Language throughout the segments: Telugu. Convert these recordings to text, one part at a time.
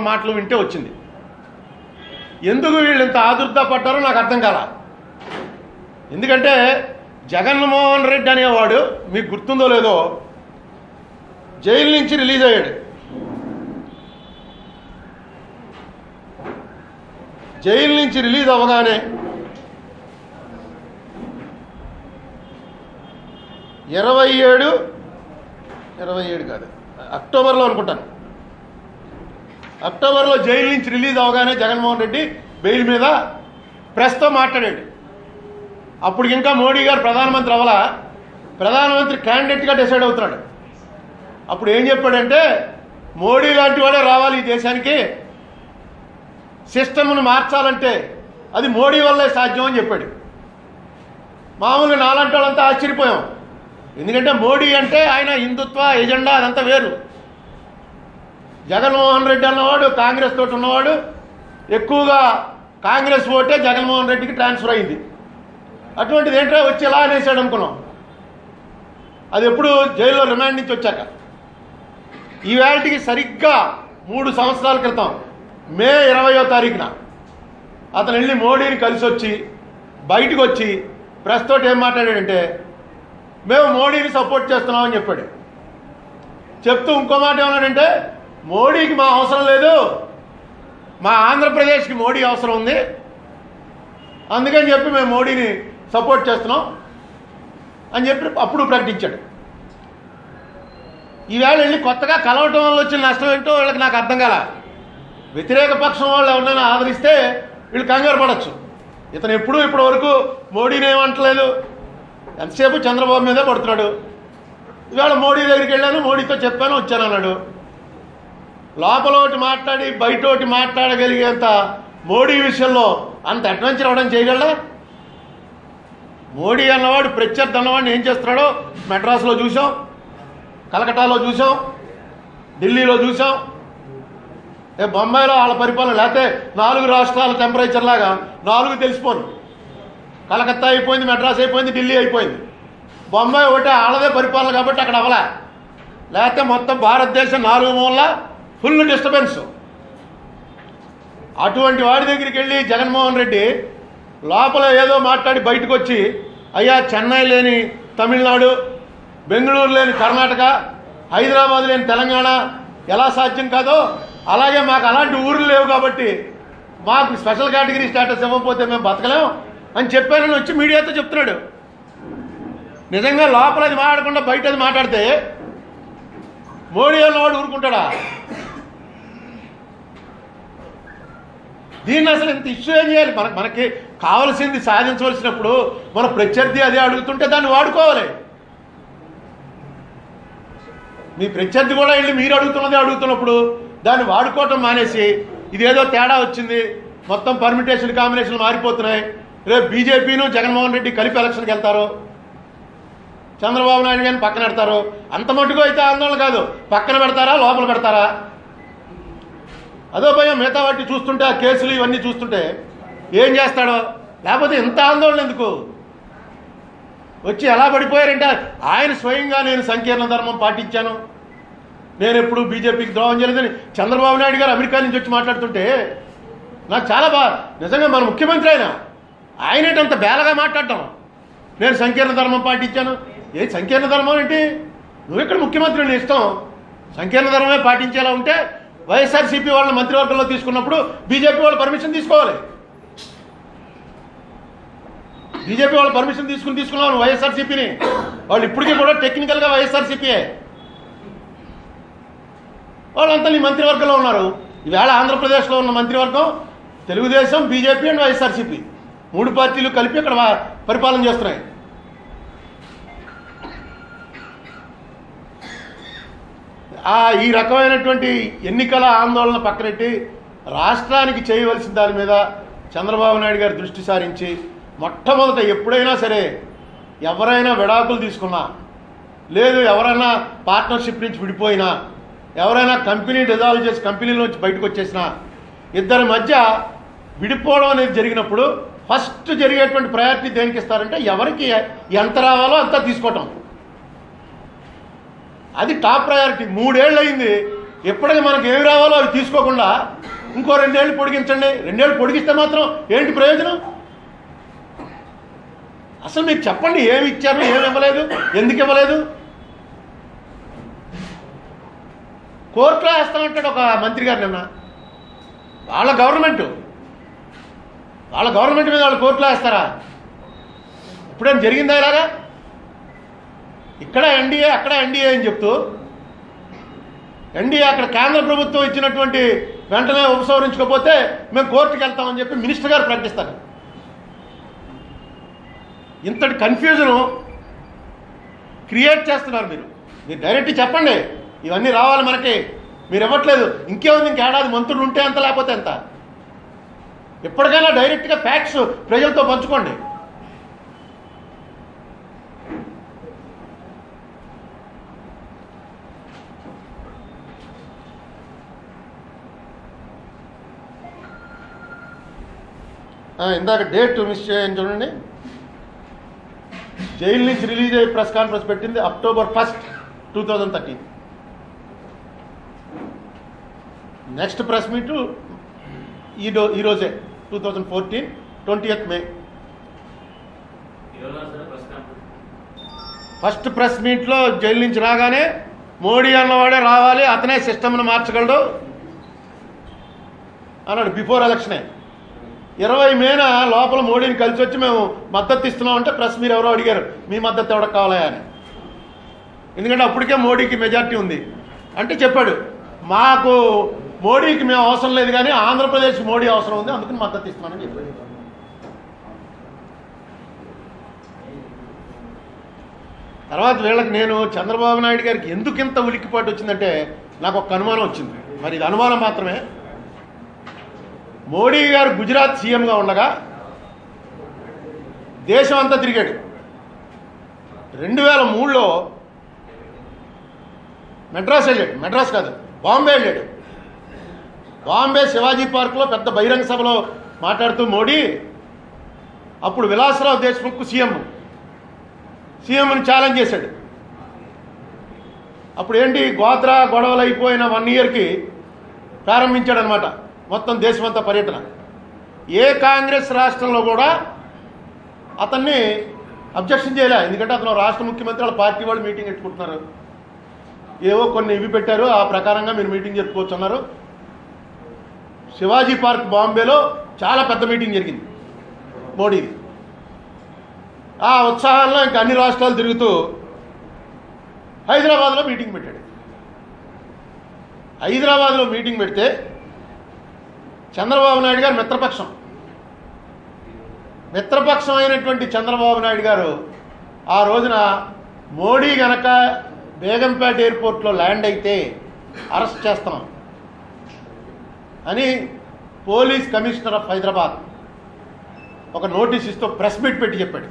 వాళ్ళ మాటలు వింటే వచ్చింది. ఎందుకు వీళ్ళు ఇంత ఆదుర్దా పడ్డారో నాకు అర్థం కాల. ఎందుకంటే జగన్మోహన్ రెడ్డి అనేవాడు మీకు గుర్తుందో లేదో జైలు నుంచి రిలీజ్ అయ్యాడు. జైలు నుంచి రిలీజ్ అవ్వగానే ఇరవై ఏడు ఇరవై ఏడు కాదు అక్టోబర్లో అనుకుంటాను. అక్టోబర్లో జైలు నుంచి రిలీజ్ అవగానే జగన్మోహన్ రెడ్డి బెయిల్ మీద ప్రెస్తో మాట్లాడాడు. అప్పుడు ఇంకా మోడీ గారు ప్రధానమంత్రి అవ్వాల? ప్రధానమంత్రి క్యాండిడేట్గా డిసైడ్ అవుతున్నాడు. అప్పుడు ఏం చెప్పాడంటే మోడీ లాంటి వాడే రావాలి ఈ దేశానికి సిస్టమ్ను మార్చాలంటే అది మోడీ వల్లే సాధ్యం అని చెప్పాడు. మామూలుగా నాలాంటి వాళ్ళంతా ఆశ్చర్యపోయాం. ఎందుకంటే మోడీ అంటే ఆయన హిందుత్వ ఎజెండా అదంతా వేరు. జగన్మోహన్ రెడ్డి అన్నవాడు కాంగ్రెస్ తోటి ఉన్నవాడు ఎక్కువగా కాంగ్రెస్ ఓటే జగన్మోహన్ రెడ్డికి ట్రాన్స్ఫర్ అయింది. అటువంటిది ఏంటో వచ్చి ఎలా అనేసాడు అనుకున్నాం? అది ఎప్పుడు జైల్లో రిమాండ్ నుంచి వచ్చాక. ఈ వేళటికి సరిగ్గా మూడు సంవత్సరాల క్రితం మే ఇరవయో తారీఖున అతను వెళ్ళి మోడీని కలిసి వచ్చి బయటకు వచ్చి ప్రెస్ తోటి ఏం మాట్లాడాడంటే మేము మోడీని సపోర్ట్ చేస్తున్నామని చెప్పాడు. చెప్తూ ఇంకో మాట ఏమన్నాడంటే మోడీకి మా అవసరం లేదు. మా ఆంధ్రప్రదేశ్కి మోడీ అవసరం ఉంది. అందుకని చెప్పి మేము మోడీని సపోర్ట్ చేస్తున్నాం అని చెప్పి అప్పుడు ప్రకటించాడు. ఈవేళ వెళ్ళి కొత్తగా కలవటం వల్ల వచ్చిన నష్టం ఏంటో వీళ్ళకి నాకు అర్థం కాల. వ్యతిరేక పక్షం వాళ్ళు ఎవరైనా ఆదరిస్తే వీళ్ళు కంగారు పడచ్చు. ఇతను ఎప్పుడూ ఇప్పటి వరకు మోడీని ఏమంటలేదు. ఎంతసేపు చంద్రబాబు మీదే పడుతున్నాడు. ఇవాళ మోడీ దగ్గరికి వెళ్ళాను మోడీతో చెప్పాను వచ్చాను అన్నాడు. లోపల ఒకటి మాట్లాడి బయట ఒకటి మాట్లాడగలిగేంత మోడీ విషయంలో అంత అడ్వెంచర్ అవ్వడం చేయగలడా? మోడీ అన్నవాడు ప్రత్యర్థి అన్నవాడిని ఏం చేస్తున్నాడో మెడ్రాస్లో చూసాం కలకటాలో చూసాం ఢిల్లీలో చూసాం ఏ బొంబాయిలో వాళ్ళ పరిపాలన లేకపోతే నాలుగు రాష్ట్రాల టెంపరేచర్ లాగా నాలుగు తెలిసిపోను. కలకత్తా అయిపోయింది మెడ్రాస్ అయిపోయింది ఢిల్లీ అయిపోయింది. బొంబాయి ఒకటే వాళ్ళదే పరిపాలన కాబట్టి అక్కడ అవలే లేకపోతే మొత్తం భారతదేశం నాలుగు మూల ఫుల్ డిస్టర్బెన్స్. అటువంటి వాడి దగ్గరికి వెళ్ళి జగన్మోహన్ రెడ్డి లోపల ఏదో మాట్లాడి బయటకు వచ్చి అయ్యా చెన్నై లేని తమిళనాడు బెంగళూరు లేని కర్ణాటక హైదరాబాద్ లేని తెలంగాణ ఎలా సాధ్యం కాదో అలాగే మాకు అలాంటి ఊర్లు లేవు కాబట్టి మాకు స్పెషల్ కేటగిరీ స్టేటస్ ఇవ్వకపోతే మేము బతకలేం అని చెప్పానని వచ్చి మీడియాతో చెప్తున్నాడు. నిజంగా లోపల అది మాట్లాడకుండా బయట అది మాట్లాడితే మోడీ అన్నవాడు ఊరుకుంటాడా? దీన్ని అసలు ఇంత ఇష్యూ ఏం చేయాలి? మన మనకి కావలసింది సాధించవలసినప్పుడు మన ప్రత్యర్థి అదే అడుగుతుంటే దాన్ని వాడుకోవాలి. మీ ప్రత్యర్థి కూడా వెళ్ళి మీరు అడుగుతున్నదే అడుగుతున్నప్పుడు దాన్ని వాడుకోవటం మానేసి ఇదేదో తేడా వచ్చింది మొత్తం పర్మిటేషన్ కాంబినేషన్లు మారిపోతున్నాయి రేపు బీజేపీను జగన్మోహన్ రెడ్డి కలిపి ఎలక్షన్కి వెళ్తారు చంద్రబాబు నాయుడు గారిని పక్కన పెడతారు అంత మటుకు అయితే ఆందోళన కాదు పక్కన పెడతారా లోపల పెడతారా? అదో భయం మిగతా వాటిని చూస్తుంటే ఆ కేసులు ఇవన్నీ చూస్తుంటే ఏం చేస్తాడో? లేకపోతే ఇంత ఆందోళన ఎందుకు? వచ్చి ఎలా పడిపోయారంటే ఆయన స్వయంగా నేను సంకీర్ణ ధర్మం పాటించాను. నేను ఎప్పుడు బీజేపీకి ద్రోహం చేయలేదని చంద్రబాబు నాయుడు గారు అమెరికా నుంచి వచ్చి మాట్లాడుతుంటే నాకు చాలా బాగా నిజంగా మన ముఖ్యమంత్రి ఆయన. ఆయనేటంత బేలగా మాట్లాడటం? నేను సంకీర్ణ ధర్మం పాటించాను. ఏ సంకీర్ణ ధర్మం ఏంటి నువ్వు ఇక్కడ ముఖ్యమంత్రి నీ ఇష్టం. సంకీర్ణ ధర్మమే పాటించేలా ఉంటే వైఎస్ఆర్సీపీ వాళ్ళని మంత్రివర్గంలో తీసుకున్నప్పుడు బీజేపీ వాళ్ళు పర్మిషన్ తీసుకోవాలి. బీజేపీ వాళ్ళు పర్మిషన్ తీసుకుని తీసుకున్నాను వైఎస్ఆర్సీపీని. వాళ్ళు ఇప్పటికీ కూడా టెక్నికల్గా వైఎస్ఆర్సీపీయే. వాళ్ళంతా నీ మంత్రివర్గంలో ఉన్నారు. ఈవేళ ఆంధ్రప్రదేశ్లో ఉన్న మంత్రివర్గం తెలుగుదేశం బీజేపీ అండ్ వైఎస్ఆర్సీపీ. మూడు పార్టీలు కలిపి అక్కడ పరిపాలన చేస్తున్నాయి. ఈ రకమైనటువంటి ఎన్నికల ఆందోళన పక్కనెట్టి రాష్ట్రానికి చేయవలసిన దాని మీద చంద్రబాబు నాయుడు గారు దృష్టి సారించి మొట్టమొదట ఎప్పుడైనా సరే ఎవరైనా విడాకులు తీసుకున్నా లేదు ఎవరైనా పార్ట్నర్షిప్ నుంచి విడిపోయినా ఎవరైనా కంపెనీ డిజాల్వ్ చేసి కంపెనీల నుంచి బయటకు వచ్చేసినా ఇద్దరి మధ్య విడిపోవడం అనేది జరిగినప్పుడు ఫస్ట్ జరిగేటువంటి ప్రయారిటీ దేనికి ఇస్తారంటే ఎవరికి ఎంత రావాలో అంతా తీసుకోవటం. అది టాప్ ప్రయారిటీ. మూడేళ్ళు అయింది ఎప్పటికీ మనకి ఏమి రావాలో అవి తీసుకోకుండా ఇంకో రెండేళ్ళు పొడిగించండి. రెండేళ్ళు పొడిగిస్తే మాత్రం ఏంటి ప్రయోజనం? అసలు మీరు చెప్పండి ఏమి ఇచ్చారు ఏమి ఇవ్వలేదు ఎందుకు ఇవ్వలేదు? కోర్టులో వేస్తామంటాడు ఒక మంత్రి గారు నిన్న. వాళ్ళ గవర్నమెంట్. వాళ్ళ గవర్నమెంట్ మీద వాళ్ళు కోర్టులో వేస్తారా? ఇప్పుడేం జరిగిందా ఇలాగా? ఇక్కడ ఎన్డీఏ అక్కడ ఎన్డీఏ అని చెప్తూ ఎన్డీఏ అక్కడ కేంద్ర ప్రభుత్వం ఇచ్చినటువంటి వెంటనే ఉపసంహరించుకోకపోతే మేము కోర్టుకి వెళ్తామని చెప్పి మినిస్టర్ గారు ప్రకటిస్తారు. ఇంతటి కన్ఫ్యూజను క్రియేట్ చేస్తున్నారు మీరు. మీరు డైరెక్ట్ చెప్పండి ఇవన్నీ రావాలి మనకి. మీరు ఇవ్వట్లేదు ఇంకేముంది ఇంకేడాది మంత్రులు ఉంటే ఎంత లేకపోతే ఎంత? ఎప్పటికైనా డైరెక్ట్గా ఫ్యాక్ట్స్ ప్రజలతో పంచుకోండి. ఇందాక డేట్ మిస్ చేయని చూడండి. జైలు నుంచి రిలీజ్ అయ్యి ప్రెస్ కాన్ఫరెన్స్ పెట్టింది October first two thousand thirteen. Next press meet ఈ డో ఈరోజే two thousand fourteen twenty May. First press మీట్లో జైలు నుంచి రాగానే మోడీ అన్నవాడే రావాలి అతనే సిస్టమ్ను మార్చగలడు. అన్నాడు బిఫోర్ ఎలక్షనే ఇరవై మేన? లోపల మోడీని కలిసి వచ్చి మేము మద్దతు ఇస్తున్నాం అంటే ప్రెస్ మీరు ఎవరో అడిగారు మీ మద్దతు ఎవరికి కావాలా? అని. ఎందుకంటే అప్పటికే మోడీకి మెజార్టీ ఉంది. అంటే చెప్పాడు మాకు మోడీకి మేము అవసరం లేదు కానీ ఆంధ్రప్రదేశ్ మోడీ అవసరం ఉంది అందుకని మద్దతు ఇస్తున్నానని చెప్పాడు. తర్వాత వీళ్ళకి నేను చంద్రబాబు నాయుడు గారికి ఎందుకు ఇంత ఉలిక్కిపాటు వచ్చిందంటే నాకు ఒక అనుమానం వచ్చింది. మరి ఇది అనుమానం మాత్రమే. మోడీ గారు గుజరాత్ సీఎంగా ఉండగా దేశం అంతా తిరిగాడు. రెండు వేల మూడులో మెడ్రాస్ వెళ్ళాడు. మెడ్రాస్ కాదు బాంబే వెళ్ళాడు. బాంబే శివాజీ పార్క్లో పెద్ద బహిరంగ సభలో మాట్లాడుతూ మోడీ అప్పుడు విలాసరావు దేశ్ముఖ్ సీఎం. సీఎంని ఛాలెంజ్ చేశాడు. అప్పుడు ఏంటి గోత్రా గొడవలు అయిపోయిన వన్ ఇయర్కి ప్రారంభించాడు అనమాట మొత్తం దేశమంతా పర్యటన. ఏ కాంగ్రెస్ రాష్ట్రంలో కూడా అతన్ని అబ్జెక్షన్ చేయలే. ఎందుకంటే అతను రాష్ట్ర ముఖ్యమంత్రి వాళ్ళ పార్టీ వాళ్ళు మీటింగ్ పెట్టుకుంటున్నారు. ఏవో కొన్ని ఇవి పెట్టారు. ఆ ప్రకారంగా మీరు మీటింగ్ జరుపుకోవచ్చు అన్నారు. శివాజీ పార్క్ బాంబేలో చాలా పెద్ద మీటింగ్ జరిగింది మోడీది. ఆ ఉత్సాహంలో ఇంకా అన్ని రాష్ట్రాలు తిరుగుతూ హైదరాబాద్లో మీటింగ్ పెట్టాడు. హైదరాబాద్లో మీటింగ్ పెడితే చంద్రబాబు నాయుడు గారు మిత్రపక్షం. మిత్రపక్షం అయినటువంటి చంద్రబాబు నాయుడు గారు ఆ రోజున మోడీ గనక బేగంపేట ఎయిర్పోర్ట్లో ల్యాండ్ అయితే అరెస్ట్ చేస్తాం అని పోలీస్ కమిషనర్ ఆఫ్ హైదరాబాద్ ఒక నోటీస్ ఇస్తూ ప్రెస్ మీట్ పెట్టి చెప్పాడు.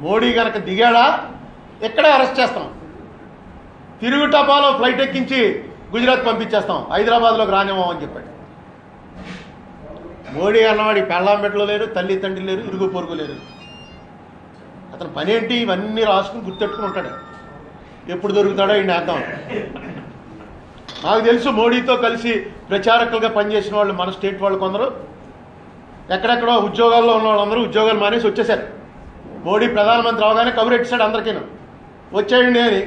మోడీ గనక దిగాడా? ఇక్కడే అరెస్ట్ చేస్తాం. తిరుగు టపాలో ఫ్లైట్ ఎక్కించి గుజరాత్ పంపించేస్తాం. హైదరాబాద్లోకి రానివ్వమని చెప్పాడు. మోడీ అన్నవాడి పెళ్ళాంబెట్లో లేరు తల్లి తండ్రి లేరు ఇరుగు పొరుగు లేరు. అతను పనేంటి? ఇవన్నీ రాసుకుని గుర్తెట్టుకుని ఉంటాడు. ఎప్పుడు దొరుకుతాడో ఈ నేద్దాం నాకు తెలుసు మోడీతో కలిసి ప్రచారకులుగా పనిచేసిన వాళ్ళు మన స్టేట్ వాళ్ళు కొందరు. ఎక్కడెక్కడో ఉద్యోగాల్లో ఉన్న వాళ్ళందరూ ఉద్యోగాలు మానేసి వచ్చేసారు మోడీ ప్రధానమంత్రి అవగానే కబురెట్టాడు అందరికీను. వచ్చేయండి అని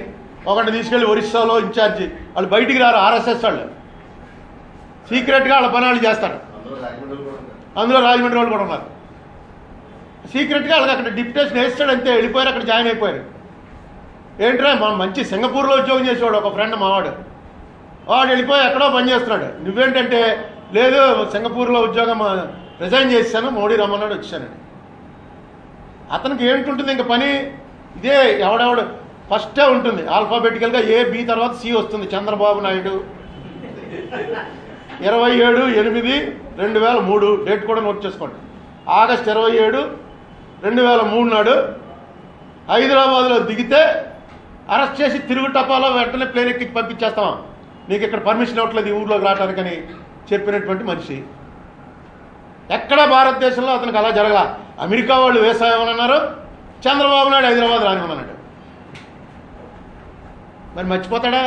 ఒకటి తీసుకెళ్ళి ఒరిస్సాలో ఇన్ఛార్జి వాళ్ళు బయటికి రారు ఆర్ఎస్ఎస్ వాళ్ళు. సీక్రెట్గా వాళ్ళ పని వాళ్ళు చేస్తారు అందులో రాజమండ్రి వాళ్ళు కూడా ఉన్నారు. సీక్రెట్గా వాళ్ళకి అక్కడ డిప్యుటేషన్ వేస్తాడు అంతే వెళ్ళిపోయారు అక్కడ జాయిన్ అయిపోయారు. ఏంట్రా మా మంచి సింగపూర్లో ఉద్యోగం చేసేవాడు ఒక ఫ్రెండ్ మావాడు. వాడు వెళ్ళిపోయి ఎక్కడో పని చేస్తున్నాడు. నువ్వేంటంటే లేదు సింగపూర్లో ఉద్యోగం రిజైన్ చేశాను మోడీ రమ్మన్నాడు వచ్చానండి అతనికి ఏంటుంటుంది ఇంక పని? ఇదే ఎవడెవడు? ఫస్టే ఉంటుంది. ఆల్ఫాబెటికల్గా ఏ బి తర్వాత సి వస్తుంది. చంద్రబాబు నాయుడు. ఇరవై ఏడు ఎనిమిది రెండు వేల మూడు. డేట్ కూడా నోట్ చేసుకోండి. ఆగస్ట్ ఇరవై ఏడు రెండు వేల మూడు నాడు హైదరాబాద్లో దిగితే అరెస్ట్ చేసి తిరుగు టపాలో వెంటనే ప్లేన్ ఎక్కి పంపించేస్తాం. నీకు ఇక్కడ పర్మిషన్ ఇవ్వట్లేదు ఈ ఊర్లోకి రావడానికని చెప్పినటువంటి మనిషి. ఎక్కడ భారతదేశంలో అతనికి అలా జరగల? అమెరికా వాళ్ళు వేసాయమన్నారు చంద్రబాబు నాయుడు హైదరాబాద్ రానివ్వమన్నాడు. మరి మర్చిపోతాడా?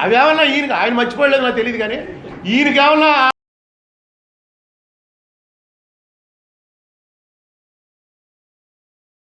అవేమన్నా ఈయనకి ఆయన మర్చిపోయలేదు నాకు తెలియదు కానీ ఈయనకేమన్నా